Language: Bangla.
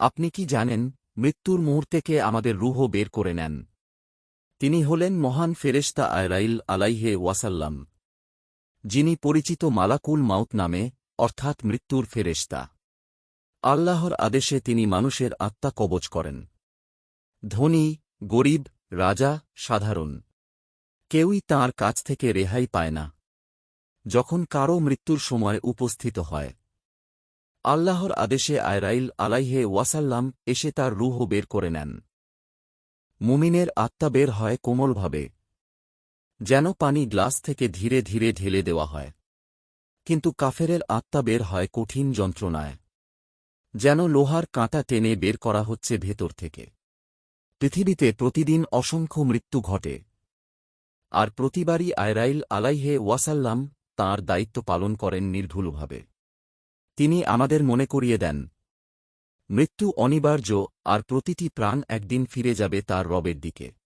আপনি কি জানেন, মৃত্যুর মুহূর্তেকে আমাদের রুহ বের করে নেন? তিনি হলেন মহান ফেরেশতা আয়রাইল আলাইহে ওয়াসাল্লাম, যিনি পরিচিত মালাকুল মাউত নামে, অর্থাৎ মৃত্যুর ফেরেশতা। আল্লাহর আদেশে তিনি মানুষের আত্মা কবচ করেন। ধনী, গরিব, রাজা, সাধারণ, কেউই তাঁর কাছ থেকে রেহাই পায় না। যখন কারও মৃত্যুর সময় উপস্থিত হয় আল্লাহর আদেশে আয়রাইল আলাইহে ওয়াসাল্লাম এসে তার রুহ বের করে নেন। মুমিনের আত্মা বের হয় কোমলভাবে, যেন পানি গ্লাস থেকে ধীরে ধীরে ঢেলে দেওয়া হয়। কিন্তু কাফেরের আত্মা বের হয় কঠিন যন্ত্রণায়, যেন লোহার কাঁটা টেনে বের করা হচ্ছে ভেতর থেকে। পৃথিবীতে প্রতিদিন অসংখ্য মৃত্যু ঘটে, আর প্রতিবারই আয়রাইল আলাইহে ওয়াসাল্লাম তাঁর দায়িত্ব পালন করেন নির্ভুলভাবে। তিনি আমাদের মনে করিয়ে দেন। মৃত্যু অনিবার্য, আর প্রতিটি প্রাণ একদিন ফিরে যাবে তার রবের দিকে।